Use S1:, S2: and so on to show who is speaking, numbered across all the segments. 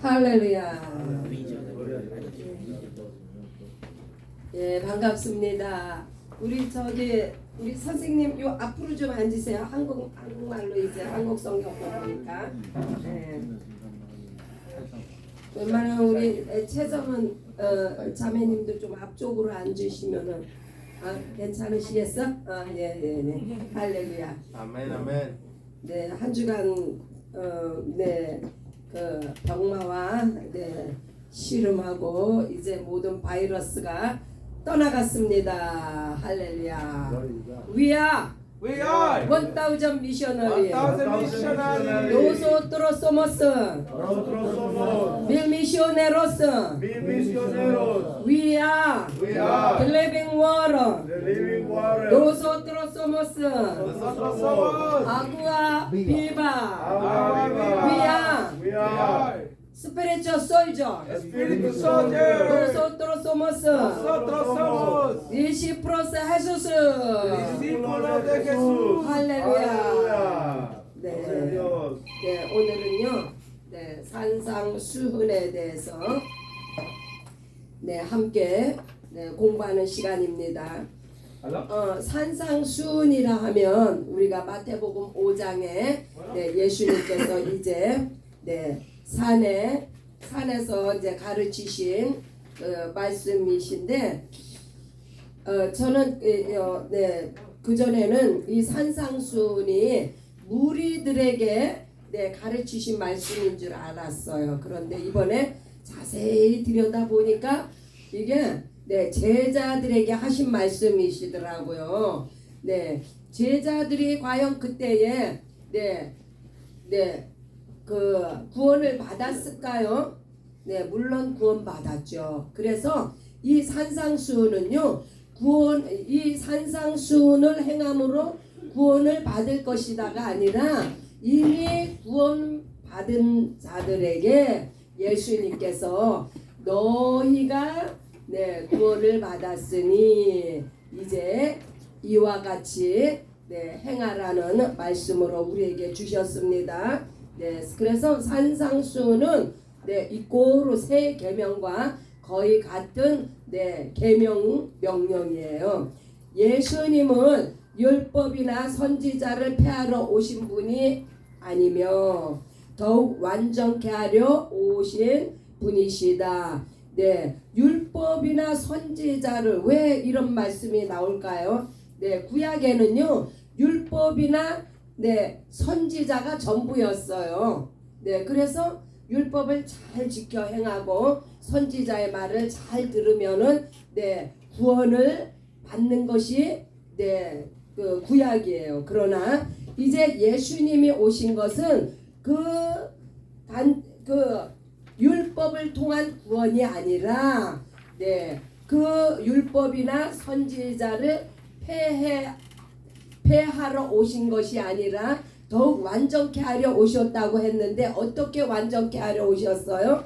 S1: 할렐루야. 예, 반갑습니다. 우리 저기 우리 선생님 요 앞으로 좀 앉으세요. 한국 한국말로 이제 한국 성경 보니까. 예. 웬만하면 우리 최정은 어, 자매님도 좀 앞쪽으로 앉으시면은 아, 괜찮으시겠어? 아, 예, 예, 네. 할렐루야.
S2: 아멘 아멘.
S1: 네, 한 주간 어, 네, 그 병마와 네, 씨름하고 이제 모든 바이러스가 떠나갔습니다. 할렐루야. 위아
S2: We are
S1: 원다우전 미셔너리
S2: 1000 missionaries.
S1: 노소트로 소모스
S3: Nosotros somos
S1: 밀 미시오네로스
S3: mil misioneros. We are
S1: 글레빙 워러
S3: the living water.
S1: 노소트로 소모스
S2: Nosotros somos
S1: 아구아 비바
S3: Agua viva.
S1: We are.
S3: We are
S1: 스피리처 솔저
S2: Espíritu Soldier.
S1: 노소트로 소모스
S2: Nosotros somos
S1: 리시프로스 헤수스
S2: discípulos de Jesús.
S1: 할렐루야. 네.
S3: Gloria a Dios.
S1: 네, 오늘은요. 네, 산상 수훈에 대해서 네, 함께 네, 공부하는 시간입니다. 어, 산상 수훈이라 하면 우리가 마태복음 5장에 네, 예수님께서 이제 네, 산에 산에서 이제 가르치신 어, 말씀이신데 어, 저는 이, 어, 네, 그 전에는 이 산상순이 무리들에게 네, 가르치신 말씀인 줄 알았어요. 그런데 이번에 자세히 들여다 보니까 이게 네, 제자들에게 하신 말씀이시더라고요. 네, 제자들이 과연 그때에 네, 네, 그 구원을 받았을까요? 네, 물론 구원 받았죠. 그래서 이 산상수훈은요, 구원 이 산상수훈을 행함으로 구원을 받을 것이다가 아니라 이미 구원 받은 자들에게 예수님께서 너희가 네, 구원을 받았으니 이제 이와 같이 네, 행하라는 말씀으로 우리에게 주셨습니다. 네, 그래서 산상수는 네, 이꼬로 세 계명과 거의 같은 네, 계명 명령이에요. 예수님은 율법이나 선지자를 폐하러 오신 분이 아니며 더욱 완전케 하려 오신 분이시다. 네, 율법이나 선지자를 왜 이런 말씀이 나올까요? 네, 구약에는요 율법이나 네 선지자가 전부였어요. 네, 그래서 율법을 잘 지켜 행하고 선지자의 말을 잘 들으면은 네 구원을 받는 것이 네 그 구약이에요. 그러나 이제 예수님이 오신 것은 그단그 율법을 통한 구원이 아니라 네 그 율법이나 선지자를 폐해 폐하러 오신 것이 아니라 더욱 완전케 하려 오셨다고 했는데 어떻게 완전케 하려 오셨어요?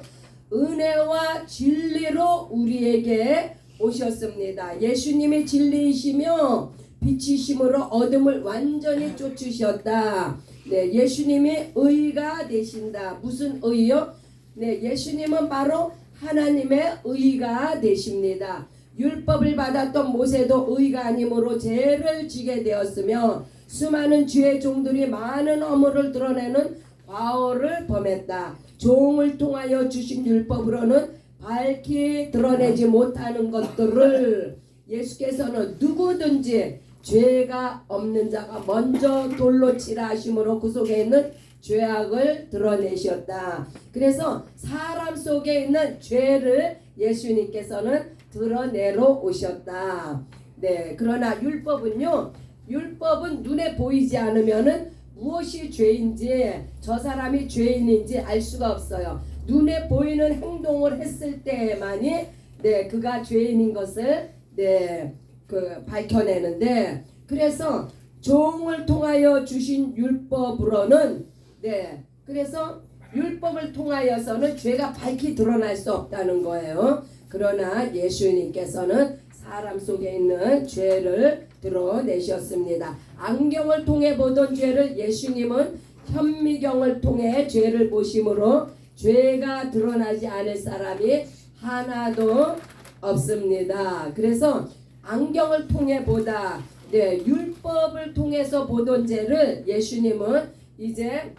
S1: 은혜와 진리로 우리에게 오셨습니다. 예수님이 진리이시며 빛이심으로 어둠을 완전히 쫓으셨다. 네, 예수님이 의가 되신다. 무슨 의요? 네, 예수님은 바로 하나님의 의가 되십니다. 율법을 받았던 모세도 의가 아니므로 죄를 지게 되었으며 수많은 주의 종들이 많은 허물을 드러내는 과오를 범했다. 종을 통하여 주신 율법으로는 밝히 드러내지 못하는 것들을 예수께서는 누구든지 죄가 없는 자가 먼저 돌로 치라 하심으로 그 속에 있는 죄악을 드러내셨다. 그래서 사람 속에 있는 죄를 예수님께서는 드러내러 오셨다. 네, 그러나 율법은요, 율법은 눈에 보이지 않으면은 무엇이 죄인지 저 사람이 죄인인지 알 수가 없어요. 눈에 보이는 행동을 했을 때만이 네 그가 죄인인 것을 네 그 밝혀내는데 그래서 종을 통하여 주신 율법으로는 네 그래서 율법을 통하여서는 죄가 밝히 드러날 수 없다는 거예요. 그러나 예수님께서는 사람 속에 있는 죄를 드러내셨습니다. 안경을 통해 보던 죄를 예수님은 현미경을 통해 죄를 보심으로 죄가 드러나지 않을 사람이 하나도 없습니다. 그래서 안경을 통해 보다 네, 율법을 통해서 보던 죄를 예수님은 이제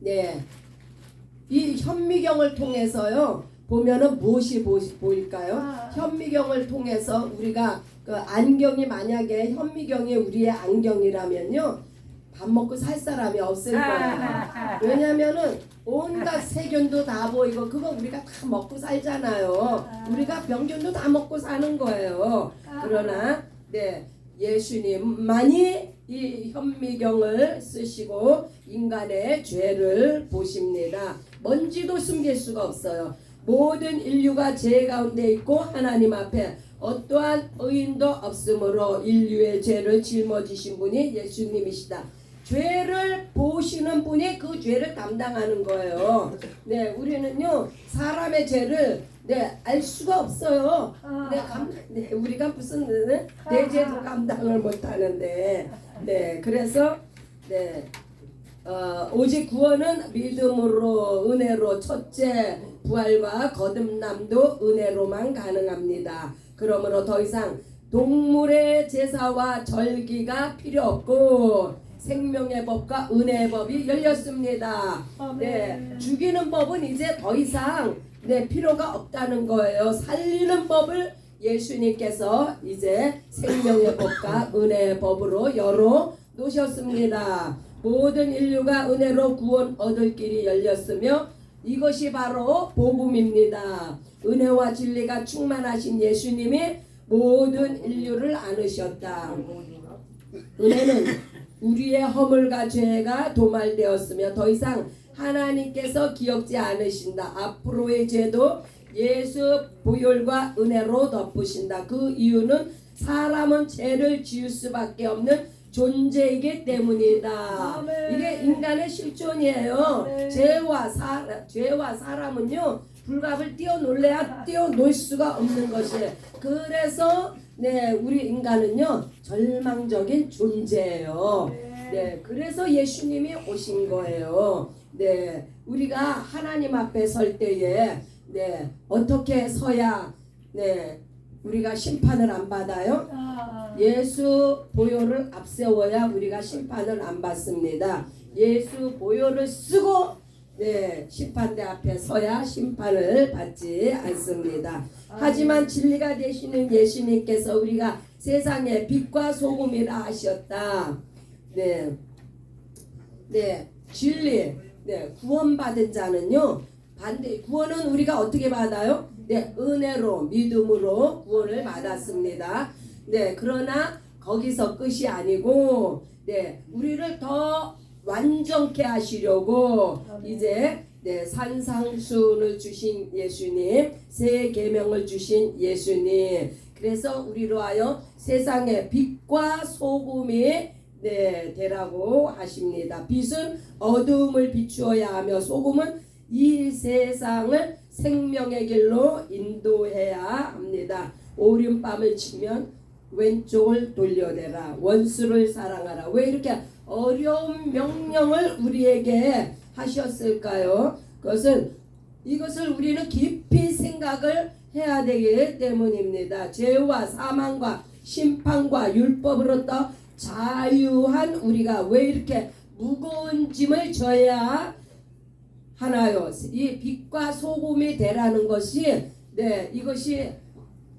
S1: 네, 이 현미경을 통해서요 보면은 무엇이 보, 보일까요?
S4: 아.
S1: 현미경을 통해서 우리가 그 안경이 만약에 현미경이 우리의 안경이라면요 밥 먹고 살 사람이 없을 거예요. 왜냐면은 온갖 세균도 다 보이고 그거 우리가 다 먹고 살잖아요. 우리가 병균도 다 먹고 사는 거예요. 그러나 네 예수님만이 이 현미경을 쓰시고 인간의 죄를 보십니다. 먼지도 숨길 수가 없어요. 모든 인류가 죄 가운데 있고 하나님 앞에 어떠한 의인도 없으므로 인류의 죄를 짊어지신 분이 예수님이시다. 죄를 보시는 분이 그 죄를 담당하는 거예요. 네, 우리는요 사람의 죄를 네, 알 수가 없어요. 네, 감, 네, 우리가 무슨 네, 내 죄도 감당을 못 하는데, 네, 그래서 네, 어, 오직 구원은 믿음으로 은혜로 첫째 부활과 거듭남도 은혜로만 가능합니다. 그러므로 더 이상 동물의 제사와 절기가 필요 없고 생명의 법과 은혜의 법이 열렸습니다. 네, 죽이는 법은 이제 더 이상 네, 필요가 없다는 거예요. 살리는 법을 예수님께서 이제 생명의 법과 은혜의 법으로 열어 놓으셨습니다. 모든 인류가 은혜로 구원 얻을 길이 열렸으며 이것이 바로 복음입니다. 은혜와 진리가 충만하신 예수님이 모든 인류를 안으셨다. 은혜는 우리의 허물과 죄가 도말되었으며 더 이상 하나님께서 기억지 않으신다. 앞으로의 죄도 예수 보혈과 은혜로 덮으신다. 그 이유는 사람은 죄를 지을 수밖에 없는 존재이기 때문이다.
S4: 아멘.
S1: 이게 인간의 실존이에요.
S4: 아멘.
S1: 죄와 사 죄와 사람은요 불갑을 뛰어놀래야 뛰어놀 수가 없는 것이에요. 그래서 네 우리 인간은요 절망적인 존재예요. 네, 그래서 예수님이 오신 거예요. 네, 우리가 하나님 앞에 설 때에 네 어떻게 서야 네 우리가 심판을 안 받아요? 예수 보혈을 앞세워야 우리가 심판을 안 받습니다. 예수 보혈을 쓰고 네 심판대 앞에 서야 심판을 받지 않습니다. 하지만 진리가 되시는 예수님께서 우리가 세상의 빛과 소금이라 하셨다. 네, 네 진리, 네 구원받은 자는요 반대 구원은 우리가 어떻게 받아요? 네 은혜로 믿음으로 구원을 받았습니다. 네 그러나 거기서 끝이 아니고 네 우리를 더 완전케 하시려고 이제 네 산상순을 주신 예수님 새 계명을 주신 예수님 그래서 우리로 하여 세상의 빛과 소금이 네 되라고 하십니다. 빛은 어두움을 비추어야 하며 소금은 이 세상을 생명의 길로 인도해야 합니다. 오륜밤을 치면 왼쪽을 돌려대라. 원수를 사랑하라. 왜 이렇게 어려운 명령을 우리에게 하셨을까요? 그것은 이것을 우리는 깊이 생각을 해야 되기 때문입니다. 죄와 사망과 심판과 율법으로부터 자유한 우리가 왜 이렇게 무거운 짐을 져야 하나요? 이 빛과 소금이 되라는 것이 네 이것이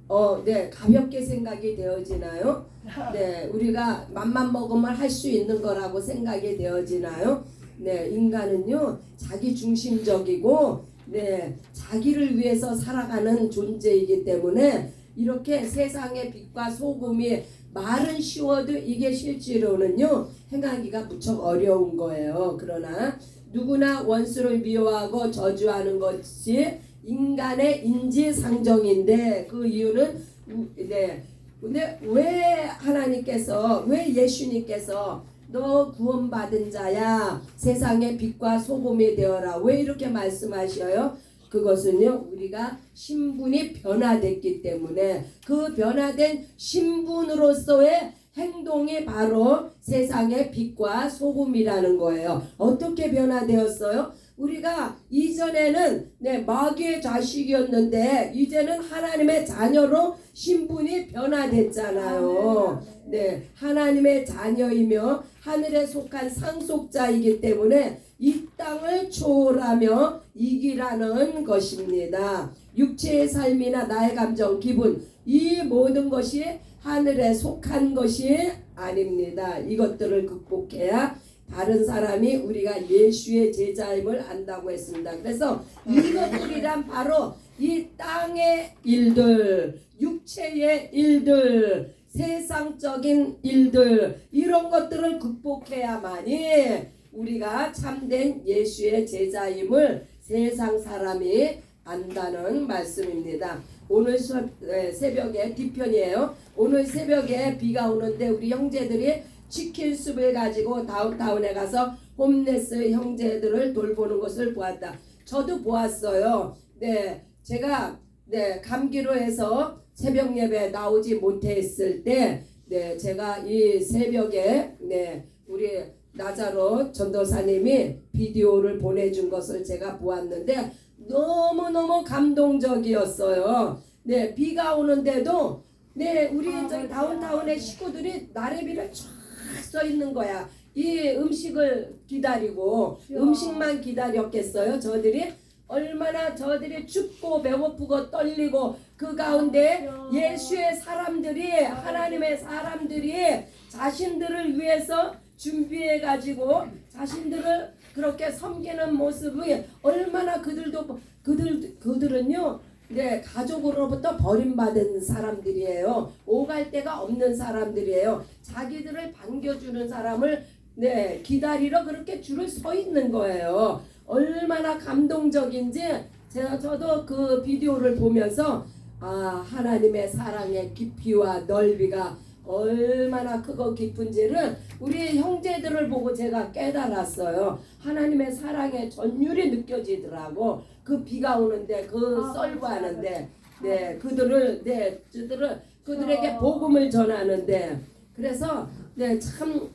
S1: 어, 네, 가볍게 생각이 되어지나요? 네, 우리가 맘만 먹으면 할 수 있는 거라고 생각이 되어지나요? 네, 인간은요, 자기 중심적이고, 네, 자기를 위해서 살아가는 존재이기 때문에, 이렇게 세상의 빛과 소금이 말은 쉬워도 이게 실제로는요, 행하기가 무척 어려운 거예요. 그러나, 누구나 원수를 미워하고 저주하는 것이 인간의 인지상정인데 그 이유는 우- 네 근데 왜 하나님께서 왜 예수님께서 너 구원받은 자야 세상의 빛과 소금이 되어라 왜 이렇게 말씀하셔요? 그것은요 우리가 신분이 변화됐기 때문에 그 변화된 신분으로서의 행동이 바로 세상의 빛과 소금이라는 거예요. 어떻게 변화되었어요? 우리가 이전에는 네, 마귀의 자식이었는데 이제는 하나님의 자녀로 신분이 변화됐잖아요. 네, 하나님의 자녀이며 하늘에 속한 상속자이기 때문에 이 땅을 초월하며 이기라는 것입니다. 육체의 삶이나 나의 감정, 기분 이 모든 것이 하늘에 속한 것이 아닙니다. 이것들을 극복해야 다른 사람이 우리가 예수의 제자임을 안다고 했습니다. 그래서 이것들이란 바로 이 땅의 일들, 육체의 일들, 세상적인 일들 이런 것들을 극복해야만이 우리가 참된 예수의 제자임을 세상 사람이 안다는 말씀입니다. 오늘 새벽에 뒤편이에요. 오늘 새벽에 비가 오는데 우리 형제들이 치킨 숲을 가지고 다운타운에 가서 홈레스 형제들을 돌보는 것을 보았다. 저도 보았어요. 네, 제가 네 감기로 해서 새벽 예배 나오지 못했을 때, 네 제가 이 새벽에 네 우리 나자로 전도사님이 비디오를 보내준 것을 제가 보았는데 너무 너무 감동적이었어요. 네 비가 오는데도 네 우리 저기 다운타운의 식구들이 나래비를 쫙써 있는 거야. 이 음식을 기다리고 음식만 기다렸겠어요. 저들이 얼마나 저들이 춥고 배고프고 떨리고 그 가운데 예수의 사람들이 하나님의 사람들이 자신들을 위해서 준비해 가지고 자신들을 그렇게 섬기는 모습이 얼마나 그들도 그들 그들은요 네 가족으로부터 버림받은 사람들이에요. 오갈 데가 없는 사람들이에요. 자기들을 반겨주는 사람을 네 기다리러 그렇게 줄을 서 있는 거예요. 얼마나 감동적인지 제가 저도 그 비디오를 보면서 아 하나님의 사랑의 깊이와 넓이가 얼마나 크고 깊은지를 우리 형제들을 보고 제가 깨달았어요. 하나님의 사랑의 전율이 느껴지더라고. 그 비가 오는데 그
S4: 아,
S1: 썰고
S4: 맞아요.
S1: 하는데 네 그들을 네 그들을 그들에게 복음을 전하는데 그래서 네참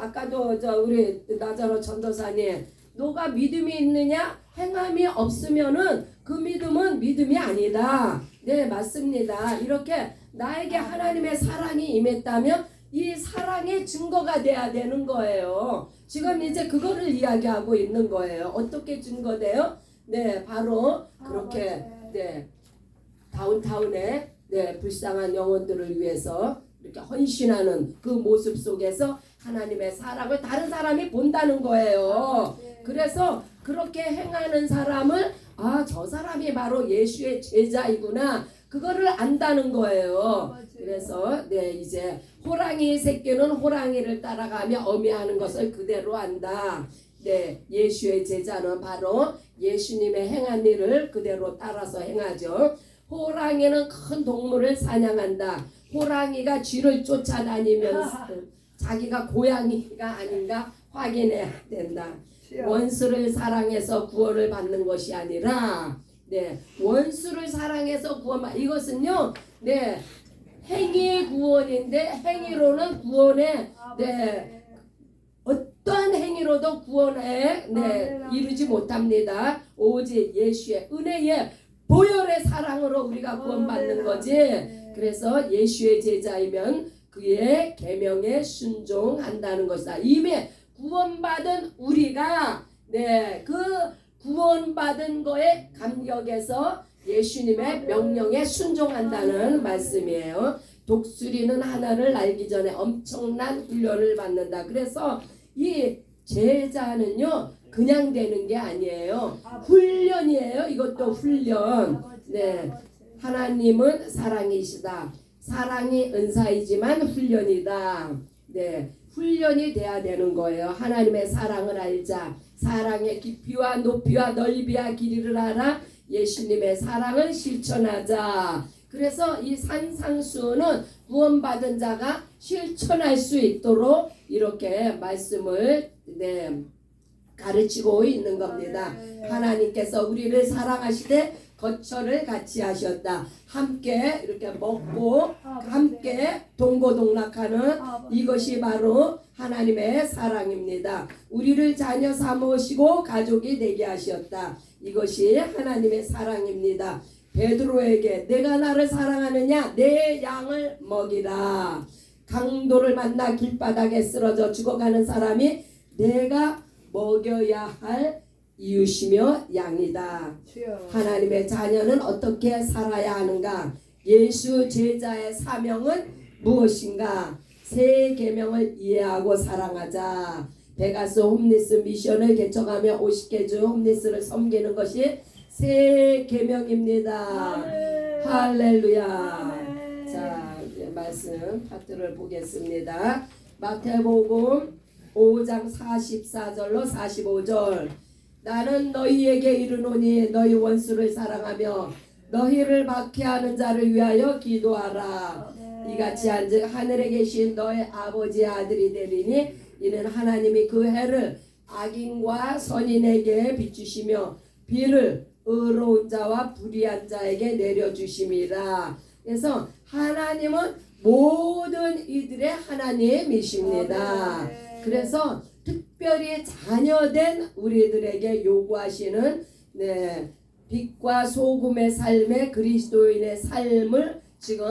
S1: 아까도 저 우리 나자로 전도사님 너가 믿음이 있느냐 행함이 없으면은 그 믿음은 믿음이 아니다. 네 맞습니다. 이렇게 나에게 하나님의 사랑이 임했다면 이 사랑의 증거가 돼야 되는 거예요. 지금 이제 그거를 이야기하고 있는 거예요. 어떻게 증거돼요? 네 바로 그렇게 네 다운타운에 네 불쌍한 영혼들을 위해서 이렇게 헌신하는 그 모습 속에서 하나님의 사랑을 다른 사람이 본다는 거예요. 그래서 그렇게 행하는 사람을 아 저 사람이 바로 예수의 제자이구나 그거를 안다는 거예요. 그래서 네 이제 호랑이 새끼는 호랑이를 따라가며 어미하는 것을 그대로 안다. 네 예수의 제자는 바로 예수님의 행한 일을 그대로 따라서 행하죠. 호랑이는 큰 동물을 사냥한다. 호랑이가 쥐를 쫓아다니면서 자기가 고양이가 아닌가 확인해야 된다. 원수를 사랑해서 구원을 받는 것이 아니라 네 원수를 사랑해서 구원 받 이것은요 네 행위의 구원인데 행위로는 구원에 네 어떠한 행위로도 구원에 네 이루지 못합니다. 오직 예수의 은혜의 보혈의 사랑으로 우리가 구원받는 거지. 그래서 예수의 제자이면 그의 계명에 순종한다는 것이다. 이미 구원받은 우리가 네그 구원받은 거에 감격해서 예수님의 명령에 순종한다는 말씀이에요. 독수리는 하나를 날기 전에 엄청난 훈련을 받는다. 그래서 이 제자는요 그냥 되는 게 아니에요. 훈련이에요. 이것도 훈련. 네. 하나님은 사랑이시다. 사랑이 은사이지만 훈련이다. 네. 훈련이 돼야 되는 거예요. 하나님의 사랑을 알자. 사랑의 깊이와 높이와 넓이와 길이를 알아. 예수님의 사랑을 실천하자. 그래서 이 산상수는 구원받은 자가 실천할 수 있도록 이렇게 말씀을 네, 가르치고 있는 겁니다. 하나님께서 우리를 사랑하시되 거처를 같이 하셨다. 함께 이렇게 먹고 함께 동고동락하는 이것이 바로 하나님의 사랑입니다. 우리를 자녀 삼으시고 가족이 되게 하셨다. 이것이 하나님의 사랑입니다. 베드로에게 내가 나를 사랑하느냐 내 양을 먹이라. 강도를 만나 길바닥에 쓰러져 죽어가는 사람이 내가 먹여야 할 이웃이며 양이다. 하나님의 자녀는 어떻게 살아야 하는가? 예수 제자의 사명은 무엇인가? 세 계명을 이해하고 사랑하자. 베가스 홈리스 미션을 개척하며 50개 주 홈리스를 섬기는 것이 세 계명입니다. 할렐루야. 자, 이제 말씀 파트를 보겠습니다. 마태복음 5장 44절로 45절. 나는 너희에게 이르노니 너희 원수를 사랑하며 너희를 박해하는 자를 위하여 기도하라. 이같이 한즉 하늘에 계신 너의 아버지의 아들이 되리니 이는 하나님이 그 해를 악인과 선인에게 비추시며 비를 의로운 자와 불의한 자에게 내려주심이라. 그래서 하나님은 모든 이들의 하나님이십니다. 그래서 특별히 자녀된 우리들에게 요구하시는 네, 빛과 소금의 삶의 그리스도인의 삶을 지금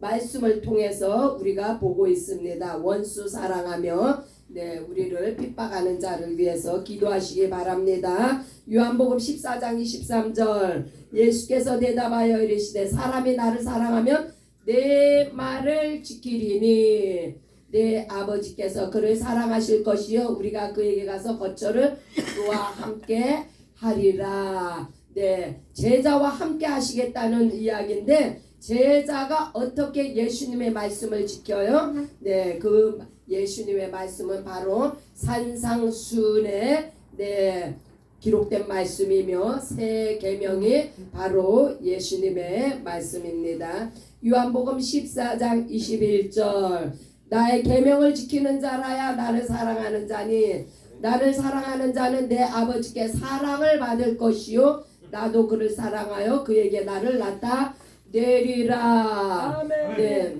S1: 말씀을 통해서 우리가 보고 있습니다. 원수 사랑하며 네, 우리를 핍박하는 자를 위해서 기도하시기 바랍니다. 요한복음 14장 23절 예수께서 대답하여 이르시되 사람이 나를 사랑하면 내 말을 지키리니 내 아버지께서 그를 사랑하실 것이요 우리가 그에게 가서 거처를 그와 함께 하리라. 네, 제자와 함께 하시겠다는 이야기인데 제자가 어떻게 예수님의 말씀을 지켜요? 네, 그 예수님의 말씀은 바로 산상순에 네 기록된 말씀이며 새 계명이 바로 예수님의 말씀입니다. 요한복음 14장 21절 나의 계명을 지키는 자라야 나를 사랑하는 자니 나를 사랑하는 자는 내 아버지께 사랑을 받을 것이요 나도 그를 사랑하여 그에게 나를 나타 내리라. 네.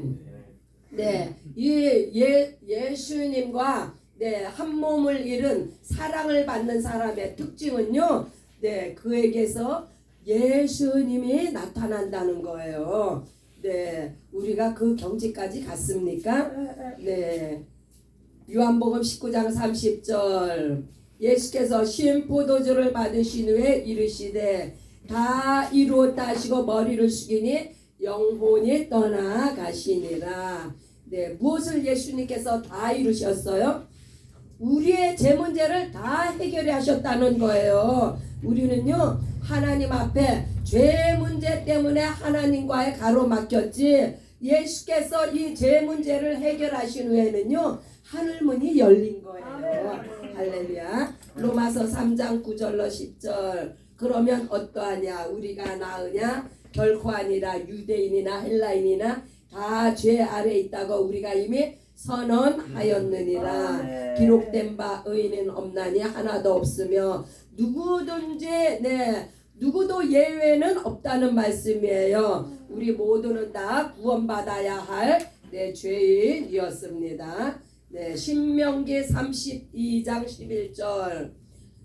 S1: 네. 이 예, 예수님과 네, 한 몸을 잃은 사랑을 받는 사람의 특징은요. 네, 그에게서 예수님이 나타난다는 거예요. 네. 우리가 그 경지까지 갔습니까? 네. 요한복음 19장 30절 예수께서 신 포도주를 받으신 후에 이르시되 다 이루었다 하시고 머리를 숙이니 영혼이 떠나가시니라. 네, 무엇을 예수님께서 다 이루셨어요? 우리의 제 문제를 다 해결해 하셨다는 거예요. 우리는요, 하나님 앞에 죄 문제 때문에 하나님과의 가로막혔지, 예수께서 이 죄 문제를 해결하신 후에는요, 하늘문이 열린 거예요. 할렐루야. 로마서 3장 9절로 10절. 그러면 어떠하냐? 우리가 나으냐? 결코 아니라 유대인이나 헬라인이나 다 죄 아래 있다고 우리가 이미 선언하였느니라. 기록된 바 의인은 없나니 하나도 없으며 누구든지 네 누구도 예외는 없다는 말씀이에요. 우리 모두는 다 구원받아야 할 네, 죄인이었습니다. 네, 신명기 32장 11절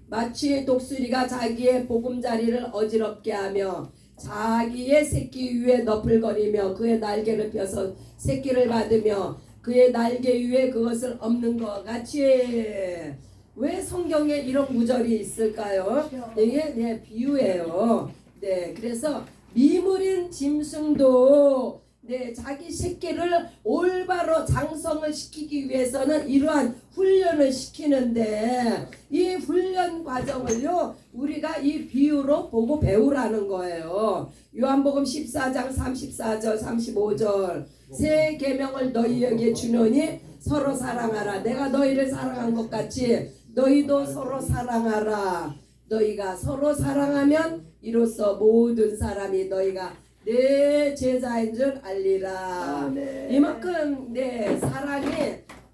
S1: 마치 독수리가 자기의 보금자리를 어지럽게 하며 자기의 새끼 위에 너풀거리며 그의 날개를 펴서 새끼를 받으며 그의 날개 위에 그것을 엎는 것 같이 왜 성경에 이런 구절이 있을까요? 이게 네, 비유예요. 네, 그래서 미물인 짐승도 네, 자기 새끼를 올바로 장성을 시키기 위해서는 이러한 훈련을 시키는데 이 훈련 과정을요 우리가 이 비유로 보고 배우라는 거예요. 요한복음 14장 34절 35절 새 계명을 너희에게 주노니 서로 사랑하라. 내가 너희를 사랑한 것 같이 너희도 서로 사랑하라. 너희가 서로 사랑하면 이로써 모든 사람이 너희가 내 제자인 줄 알리라. 이만큼 내 사랑이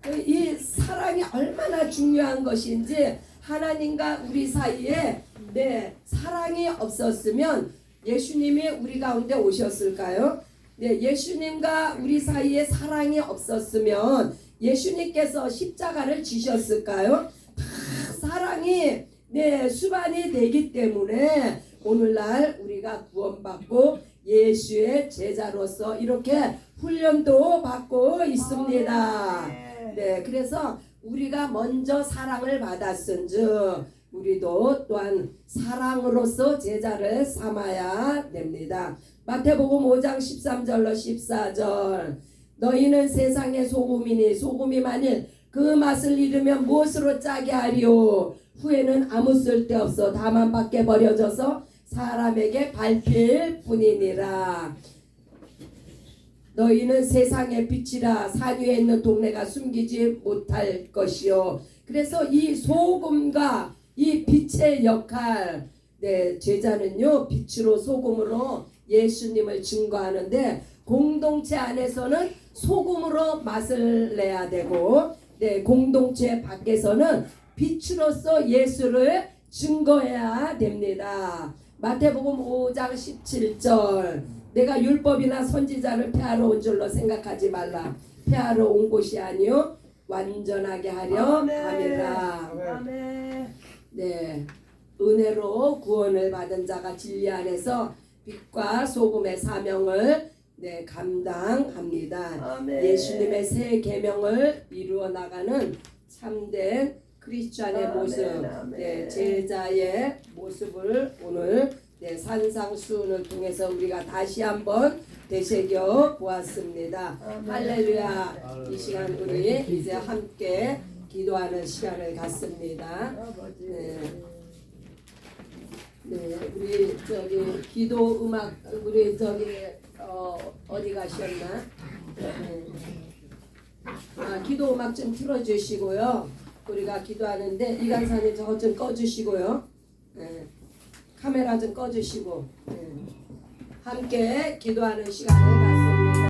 S1: 그이 사랑이 얼마나 중요한 것인지 하나님과 우리 사이에 네 사랑이 없었으면 예수님이 우리 가운데 오셨을까요? 네, 예수님과 우리 사이에 사랑이 없었으면 예수님께서 십자가를 지셨을까요? 다 사랑이 네 수반이 되기 때문에 오늘날 우리가 구원받고 예수의 제자로서 이렇게 훈련도 받고 있습니다. 네, 그래서 우리가 먼저 사랑을 받았은즉 우리도 또한 사랑으로서 제자를 삼아야 됩니다. 마태복음 5장 13절로 14절 너희는 세상의 소금이니 소금이 만일 그 맛을 잃으면 무엇으로 짜게 하리오 후에는 아무 쓸데없어 다만 밖에 버려져서 사람에게 밟힐 뿐이니라 너희는 세상의 빛이라 산 위에 있는 동네가 숨기지 못할 것이요. 그래서 이 소금과 이 빛의 역할, 네, 제자는요, 빛으로 소금으로 예수님을 증거하는데, 공동체 안에서는 소금으로 맛을 내야 되고, 네, 공동체 밖에서는 빛으로서 예수를 증거해야 됩니다. 마태복음 5장 17절 내가 율법이나 선지자를 폐하러 온 줄로 생각하지 말라. 폐하러 온 곳이 아니요 완전하게 하려.
S4: 아멘.
S1: 네, 은혜로 구원을 받은 자가 진리 안에서 빛과 소금의 사명을 네 감당합니다.
S4: 아멘.
S1: 예수님의 새 계명을 이루어 나가는 참된 크리스천의
S4: 아멘,
S1: 모습,
S4: 아멘.
S1: 네, 제자의 모습을 오늘 네, 산상수훈을 통해서 우리가 다시 한번 되새겨 보았습니다.
S4: 아멘.
S1: 할렐루야! 이 시간 우리 이제 함께 기도하는 시간을 갖습니다. 네. 네, 우리 저기 기도 음악 우리 저기 어 어디 가셨나? 네. 아 기도 음악 좀 틀어주시고요. 우리가 기도하는데 이간사님 저것 좀 꺼주시고요. 네. 카메라 좀 꺼주시고 네. 함께 기도하는 시간을 갖습니다.